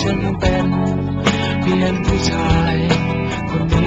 ฉันเป็นเพียงผู้ชายคนนี้